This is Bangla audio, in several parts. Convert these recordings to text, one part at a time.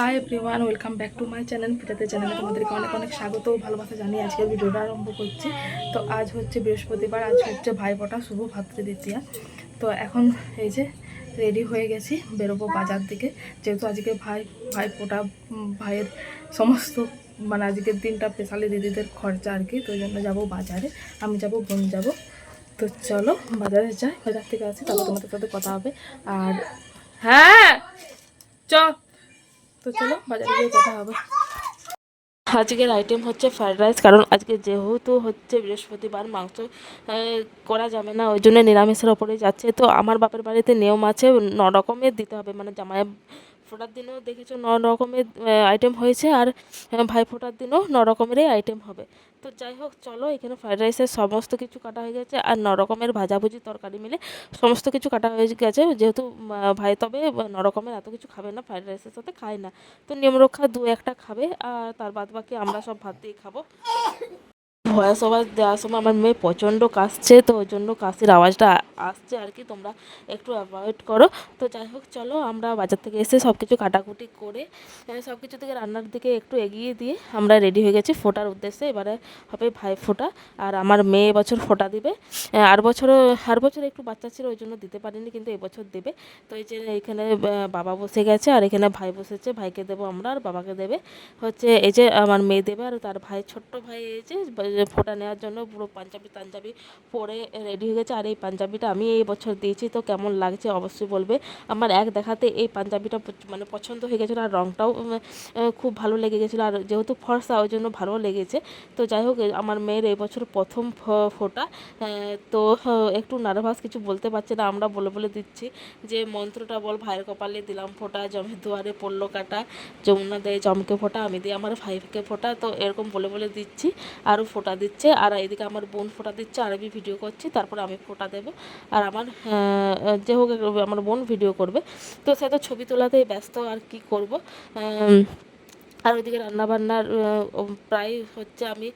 Hi everyone welcome back to my channel পিটাতে চ্যানেলে তোমাদেরকে অনেক অনেক স্বাগত ও ভালোবাসা জানিয়ে আজকের ভিডিওটা আরম্ভ করছি। তো আজ হচ্ছে বৃহস্পতিবার আজ হচ্ছে ভাইফোঁটা শুভ ভাতৃদ্বিতীয়া। তো এখন এই যে রেডি হয়ে গেছি বেরোবো বাজার দিকে। যেহেতু আজকে ভাই ভাইফোঁটা উম, ভাইয়ের সমস্ত মানে আজকের দিনটা স্পেশালি দিদিদের খরচা আর কি তো জন্য যাব বাজারে। আমি যাব বোন যাব। তো চলো বাজারে যাই বাজার থেকে আসি তারপর তোমাদের সাথে কথা হবে। আর হ্যাঁ চ। তো চলো বাজারে গিয়ে কথা হবে। আজকের আইটেম হচ্ছে ফ্রাইড রাইস কারণ আজকে যেহেতু হচ্ছে বৃহস্পতিবার, মাংস করা যাবে না, ওই জন্য নিরামিষের ওপরে যাচ্ছে। তো আমার বাপের বাড়িতে নিয়ম আছে, ন রকমের দিতে হবে মানে জামাই ফোটার দিনেও দেখেছ ন রকমের আইটেম হয়েছে আর ভাই ফোটার দিনেও ন রকমেরই আইটেম হবে। তো যাই হোক, চলো এখানে ফ্রাইড রাইসের সমস্ত কিছু কাটা হয়ে গেছে আর ন রকমের ভাজাভুজি তরকারি মিলে সমস্ত কিছু কাটা হয়ে গেছে। যেহেতু ভাই তবে ন রকমের এত কিছু খাবে না ফ্রাইড রাইসের সাথে খায় না। তো নিয়ম রক্ষা দু একটা খাবে আর তার বাদ বাকি আমরা সব ভাত দিয়ে খাব। ভয়েস ওভার দেওয়ার সময় আমার মেয়ে প্রচণ্ড কাশছে তো ওই জন্য কাশির আওয়াজটা আসছে আর কি। তোমরা একটু অ্যাভয়েড করো। তো যাই হোক, চলো আমরা বাজার থেকে এসে সব কিছু কাটাকুটি করে সব কিছু থেকে রান্নার দিকে একটু এগিয়ে দিয়ে আমরা রেডি হয়ে গেছি ফোটার উদ্দেশ্যে। এবারে হবে ভাই ফোটা, আর আমার মেয়ে এবছর ফোটা দিবে। আর বছরও, আর বছর একটু বাচ্চা ছিল, ওই জন্য দিতে পারিনি, কিন্তু এবছর দেবে। তো এই যে এখানে বাবা বসে গেছে, আর এখানে ভাই বসেছে, ভাইকে দেবো আমরা, আর বাবাকে দেবে। হচ্ছে এই যে আমার মেয়ে দেবে, আর তার ভাই, ছোট্ট ভাই এই যে ফোঁটা নেওয়ার জন্য পুরো পাঞ্জাবি টাঞ্জাবি পরে রেডি হয়ে গেছে। আর এই পাঞ্জাবিটা আমি এই বছর দিয়েছি, তো কেমন লাগছে অবশ্যই বলবে। আমার এক দেখাতে এই পাঞ্জাবিটা মানে পছন্দ হয়ে গেছিল আর রঙটাও খুব ভালো লেগে গেছিল। আর যেহেতু ফর্সা, ওই জন্য ভালো লেগেছে। তো যাই হোক, আমার মেয়ের এই বছর প্রথম ফোঁটা। তো একটু নার্ভাস কিছু বলতে পারছে না, আমরা বলে বলে দিচ্ছি যে, মন্ত্রটা বল, ভাইয়ের কপালে দিলাম ফোঁটা, জমের দুয়ারে পড়ল কাটা, যমুনা দেয় জমকে ফোঁটা, আমি দিই আমার ভাইকে ফোঁটা, তো এরকম বলে বলে দিচ্ছি। আরও ফোঁটা দিচ্ছে, আর এদিকে আমার বোন ফোঁটা দিচ্ছে, আর আমি ভিডিও করছি, তারপর আমি ফোঁটা দেবো। আর আমার যে হোক আমার বোন ভিডিও করবে। তো সে তো ছবি তোলাতেই ব্যস্ত, আর কি করব? আর ওইদিকে রান্নাবান্নার প্রায় হচ্ছে আমি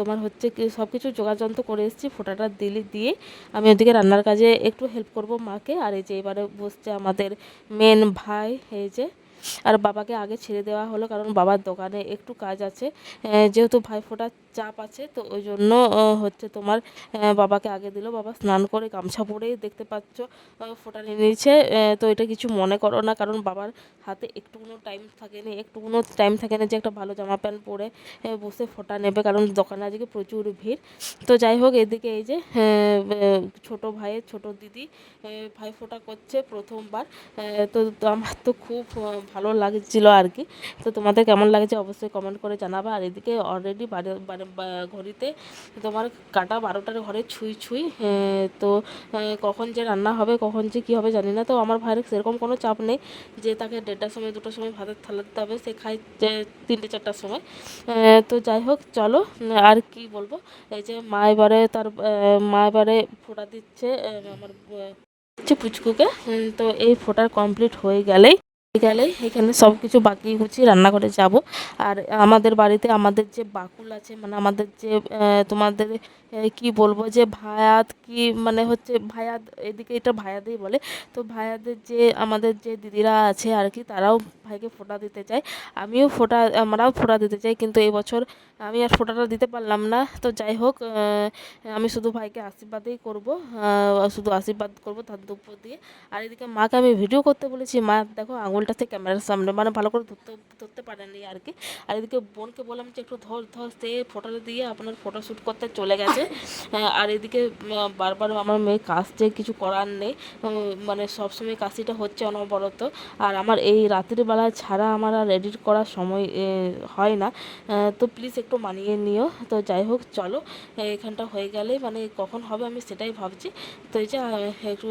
তোমার হচ্ছে সব কিছু যোগাযন্ত্র করে এসেছি, ফোঁটাটা দিলি, দিয়ে আমি ওইদিকে রান্নার কাজে একটু হেল্প করব মাকে। আর এই যে এবারে বসছে আমাদের মেন ভাই, এই যে, আর বাবাকে আগে ছেড়ে দেওয়া হলো, কারণ বাবার দোকানে একটু কাজ আছে। যেহেতু ভাই ফোটার চাপ আছে, তো ওই জন্য হচ্ছে তোমার বাবাকে আগে দিল। বাবা স্নান করে গামছা পরেই দেখতে পাচ্ছ ফোঁটা নিয়ে নিয়েছে। তো এটা কিছু মনে করো না, কারণ বাবার হাতে একটুকুনো টাইম থাকে না একটুকুনো টাইম থাকে না যে একটা ভালো জামা প্যান্ট পরে বসে ফোঁটা নেবে, কারণ দোকানে আজকে প্রচুর ভিড়। তো যাই হোক, এদিকে এই যে ছোট ভাইয়ের ছোট দিদি ভাই ফোঁটা করছে প্রথমবার। তো আমার তো খুব ভালো লাগছিল আর কি। তো তোমাদের কেমন লাগছে অবশ্যই কমেন্ট করে জানাবে। আর এদিকে অলরেডি বাড়ি ঘড়িতে। তোমার কাটা বারোটার ঘরে ছুঁই ছুঁই তো কখন যে রান্না হবে, কখন যে কী হবে জানি না। তো আমার ভাইয়ের সেরকম কোনো চাপ নেই যে তাকে দেড়টার সময়, দুটোর সময় ভাতের থালা দিতে হবে। সে খায় যে তিনটে, চারটার সময়। তো যাই হোক, চলো, আর কি বলব? এই যে মা এবারে তার মা এবারে ফোটা দিচ্ছে আমার হচ্ছে পুচকুকে। তো এই ফোঁটার কমপ্লিট হয়ে গেলেই গেলেই এখানে সব কিছু বাকি গুছিয়ে রান্নাঘরে যাব। আর আমাদের বাড়িতে আমাদের যে বাকুল আছে মানে আমাদের যে তোমাদের কি বলব যে ভায়াত কি মানে হচ্ছে ভায়াত, এদিকে এটা ভায়াতেই বলে। তো ভায়াদের যে, আমাদের যে দিদিরা আছে আর কি, তারাও ভাইকে ফোঁটা দিতে চায়। আমিও ফোঁটা, আমরাও ফোঁটা দিতে চাই, কিন্তু এবছর আমি আর ফোঁটাটা দিতে পারলাম না। তো যাই হোক আমি শুধু ভাইকে আশীর্বাদেই করব শুধু আশীর্বাদ করব তার দুপুর দিয়ে। আর এদিকে মাকে আমি ভিডিও করতে বলেছি, মা দেখো আঙুলটাতে ক্যামেরার সামনে। মানে ভালো করে ধরতে ধরতে পারেনি আর কি। আর এদিকে বোনকে বললাম যে একটু ধর ধর সে ফটোটা দিয়ে আপনার ফটো শ্যুট করতে চলে গেছে। আর এদিকে বারবার আমার মেয়ে কাশছে কিছু করার নেই। মানে সবসময় কাশিটা হচ্ছে অনবরত। আর আমার এই রাতের বেলা ছাড়া আমার আর এডিট করার সময় হয় না। তো প্লিজ একটু মানিয়ে নিও। তো যাই হোক চলো। এখানটা হয়ে গেলেই মানে কখন হবে আমি সেটাই ভাবছি। তো এই যে একটু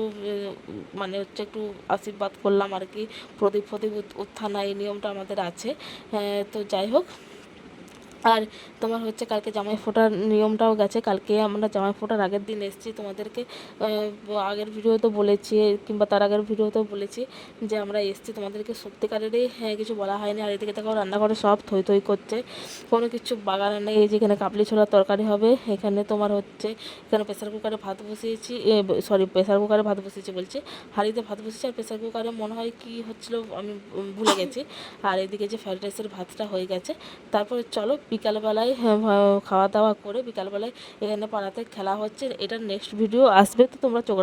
মানে হচ্ছে একটু আশীর্বাদ করলাম আর কি। প্রদীপ প্রদীপ উত্থান এই নিয়মটা আমাদের আছে। তো যাই হোক। আর তোমার হচ্ছে কালকে জামাই ফোটার নিয়মটাও গেছে। কালকে আমরা জামাই ফোটার আগের দিন এসেছি তোমাদেরকে আগের ভিডিওতে বলেছি কিংবা তার আগের ভিডিওতেও বলেছি যে আমরা এসেছি তোমাদেরকে সত্যিকারেরই হ্যাঁ, কিছু বলা হয়নি। আর এদিকে দেখো রান্নাঘরে সব থই থই করছে। কোনো কিছু বাগানে নেই এই যে এখানে কাবলি ছোলার তরকারি হবে। এখানে তোমার হচ্ছে এখানে প্রেসার কুকারে ভাত বসিয়েছি সরি প্রেসার কুকারে ভাত বসিয়েছি বলছি। হাঁড়িতে ভাত বসিয়েছি আর প্রেসার কুকারে মনে হয় কি হচ্ছিল আমি ভুলে গেছি। আর এদিকে যে ফ্রাইড রাইসের ভাতটা হয়ে গেছে। তারপরে চলো বিকালবেলায় হ্যাঁ, খাওয়া দাওয়া করে বিকালবেলায় এখানে পাড়াতে খেলা হচ্ছে। এটার নেক্সট ভিডিও আসবে তো তোমরা চোখ